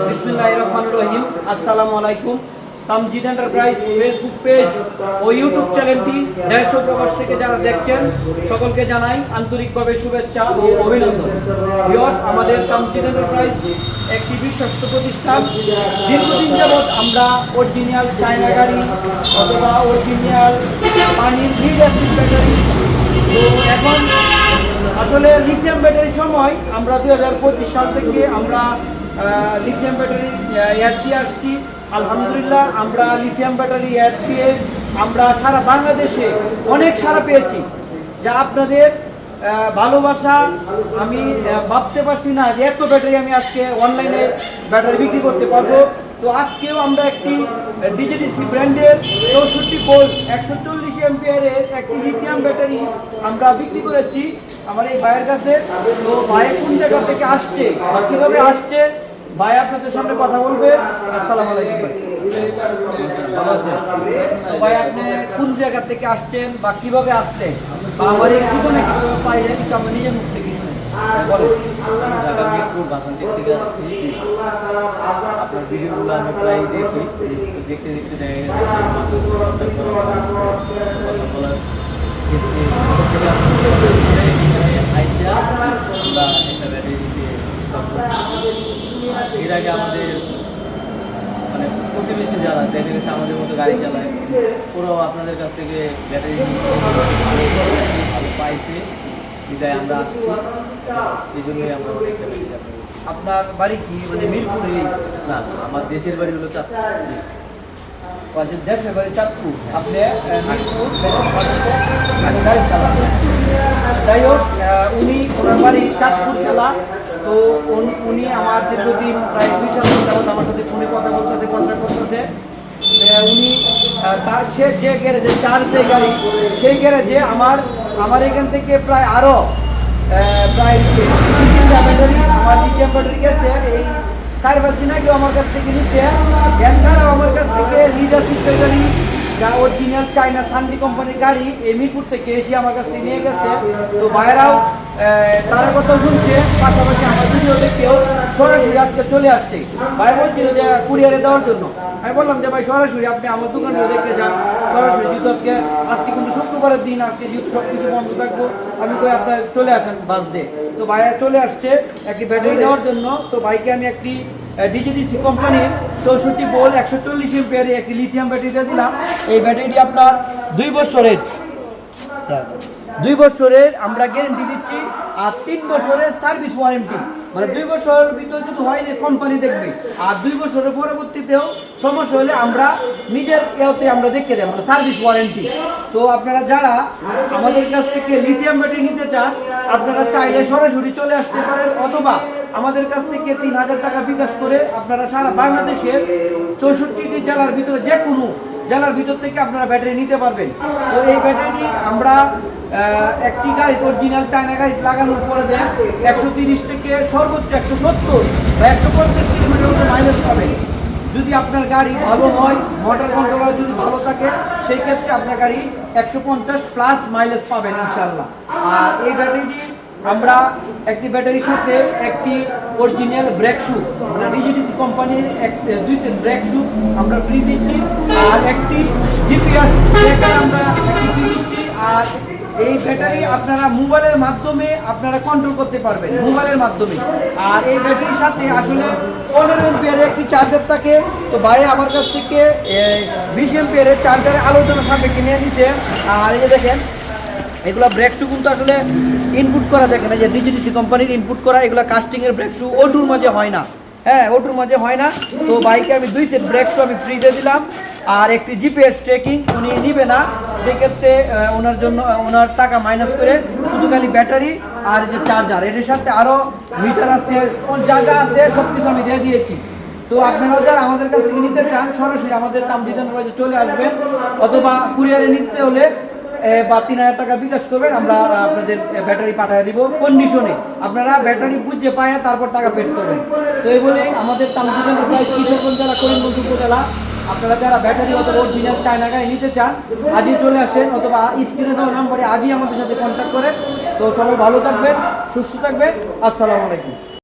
বিসমিল্লাহ রহমান Facebook page ও ইউটিউব সকলকে জানাই আন্তরিকভাবে শুভেচ্ছা একটি বিশ্বস্ত প্রতিষ্ঠান। দীর্ঘদিন যাবৎ আমরা অরিজিনাল চায়না গাড়ি অথবা অরিজিনাল পানির লিড ব্যাটারি আসলে লিথিয়াম ব্যাটারির সময় আমরা পঁচিশ সাল থেকে আমরা লিথিয়াম ব্যাটারি অ্যাড দিয়ে আসছি। আলহামদুলিল্লাহ, আমরা লিথিয়াম ব্যাটারি অ্যাড দিয়ে আমরা সারা বাংলাদেশে অনেক সারা পেয়েছি। যা আপনাদের ভালোবাসা, আমি ভাবতে পারছি না যে এত ব্যাটারি আমি আজকে অনলাইনে ব্যাটারি বিক্রি করতে পারব। তো আজকেও আমরা একটি ডিজিডিসি ব্র্যান্ডের চৌষট্টি ভোল্ট একশো চল্লিশ এমপিয়ারের একটি লিথিয়াম ব্যাটারি আমরা বিক্রি করেছি আমার এই ভাইয়ের কাছে। তো ভাই কোন জায়গা থেকে আসছে বা কীভাবে আসছে? ভাই আপনাদের সামনে কথা বলবে। আসসালামু আলাইকুম ভাই। আপনি কোন জায়গা থেকে আসছেন বা কীভাবে আসছেন? বা আমার এই জীবনে কীভাবে পাইলে কিন্তু আমরা নিজের মুখ থেকে ভিডিওগুলো আমি দেখতে দেখতে দেখা গেছে কথা বলার এর আগে আমাদের মানে প্রতিবেশী যারা, দেখা গেছে আমাদের মতো গাড়ি চালায়, ওরাও আপনাদের কাছ থেকে ব্যাটারি ভালো পাইছে। বিদায় আমরা আসছি। এই জন্যই আমরা আপনার বাড়ি কি? মানে মিরপুরে না আমার দেশের বাড়ি হলো চাঁদপুর। যে বাড়ি চাঁদপুর। যাই হোক উনি ওনার বাড়ি চাঁদপুর খেলা তো উনি আমার দীর্ঘদিন প্রায় দুই সাল আমার সাথে ফোনে কথা বলতেছে কন্ট্যাক্ট করতেছে। উনি তার সে যে গ্যারেজে চার্জ দেয় গাড়ি, সেই গ্যারেজে আমার আমার এখান থেকে প্রায় আরও প্রায় আমার এই পাঁচ দিন আগে আমার কাছ থেকে নিচ্ছে আমার কাছ থেকে লিডার সিস্টের গাড়ি যা অরিজিনাল চায়না সান্ডি কোম্পানির গাড়ি এই মিরপুর থেকে এসে আমার কাছ নিয়ে গেছে। তো বাইরাও তার কথা শুনছে, পাশাপাশি আমার ভিডিও দেখেও সরাসরি আজকে চলে আসছে। ভাই বলছিল যে কুরিয়ারে দেওয়ার জন্য। আমি বললাম যে, ভাই, সরাসরি আপনি আমার দোকানে দেখে যান। সরাসরি যেহেতু আজকে আজকে কিন্তু শুক্রবারের দিন, আজকে যেহেতু সব কিছু বন্ধ থাকব, আমি কই আপনার চলে আসেন বাস দিয়ে। তো ভাইয়া চলে আসছে, একটি ব্যাটারি নেওয়ার জন্য। তো ভাইকে আমি একটি ডিজিডিসি কোম্পানির চৌষট্টি বোল, একশো চল্লিশ এমপিয়ারে একটি লিথিয়াম ব্যাটারি দিয়ে দিলাম। এই ব্যাটারিটি আপনার দুই বছরের দুই বছরের আমরা গ্যারেন্টি দিচ্ছি, আর তিন বছরের সার্ভিস ওয়ারেন্টি মানে দুই বছরের ভিতরে যদি হয় যে কোম্পানি দেখবে, আর দুই বছরের পরবর্তীতেও সমস্যা হলে আমরা নিজের ইয়েতে আমরা দেখে দেয় মানে সার্ভিস ওয়ারেন্টি তো আপনারা যারা আমাদের কাছ থেকে লিথিয়াম ব্যাটারি নিতে চান, আপনারা চাইলে সরাসরি চলে আসতে পারেন, অথবা আমাদের কাছ থেকে তিন হাজার টাকা বিকাশ করে আপনারা সারা বাংলাদেশের চৌষট্টিটি জেলার ভিতরে যে কোনো জেলার ভিতর থেকে আপনারা ব্যাটারি নিতে পারবেন। তো এই ব্যাটারি আমরা একটি গাড়ি অরিজিনাল চায়না গাড়ি লাগানোর পরে দেন একশো তিরিশ থেকে সর্বোচ্চ একশো সত্তর বা একশো পঞ্চাশ কিলোমিটার মাইলেজ পাবেন। যদি আপনার গাড়ি ভালো হয় মোটর কন্ট্রোলার যদি ভালো থাকে, সেই ক্ষেত্রে আপনার গাড়ি একশো পঞ্চাশ প্লাস মাইলেজ পাবেন ইনশাল্লাহ আর এই ব্যাটারিটি আমরা একটি ব্যাটারির সাথে একটি অরিজিনাল ব্রেক শু মানে ডিজিডিসি কোম্পানির দুই সেট ব্রেক শু আমরা ফ্রি দিচ্ছি। আর একটি জিপিএস আমরা ফ্রি দিচ্ছি। আর এই ব্যাটারি আপনারা মোবাইলের মাধ্যমে আপনারা কন্ট্রোল করতে পারবেন, মোবাইলের মাধ্যমে। আর এই ব্যাটারির সাথে আসলে পনেরো এমপিয়ারের একটি চার্জার থাকে। তো ভাই, আমার কাছ থেকে বিশ এমপিয়ারের চার্জারের আলোচনা সামনে কিনে নিচ্ছে আর এই দেখেন এগুলো ব্রেক শু কিন্তু আসলে ইনপুট করা দেখেন এই যে ডিজিডিসি কোম্পানির ইনপুট করা, এগুলো কাস্টিংয়ের ব্রেক শু ওটুর মাঝে হয় না। হ্যাঁ ওটুর মাঝে হয় না। তো বাইকে আমি দুই সেট ব্রেক শু আমি ফ্রিতে দিলাম। আর একটি জিপিএস ট্রেকিং উনি নিবে না। সেক্ষেত্রে ওনার জন্য ওনার টাকা মাইনাস করে শুধু খালি ব্যাটারি আর যে চার্জার এটির সাথে আরও মিটার আছে, কোন জায়গা আছে সব কিছু আমি দিয়ে দিয়েছি। তো আপনারাও যারা আমাদের কাছ থেকে নিতে চান, সরাসরি আমাদের তামজিদান কলেজে চলে আসবেন। অথবা কুরিয়ারে নিতে হলে বা তিন হাজার টাকা বিকাশ করবেন, আমরা আপনাদের ব্যাটারি পাঠিয়ে দিব কন্ডিশনে আপনারা ব্যাটারি বুঝে পায় তারপর টাকা পেড করবেন। তো এই বলে আমাদের তামজিদানের প্রাইস কিশোরগঞ্জ জেলা আপনারা যারা ব্যাটারি অথবা অরিজিনাল চায়না গাড়ি নিতে চান, আজই চলে আসেন অথবা স্ক্রিনে দেওয়া নম্বরে আজই আমাদের সাথে কন্ট্যাক্ট করেন। তো সবাই ভালো থাকবেন, সুস্থ থাকবেন। আসসালামু আলাইকুম।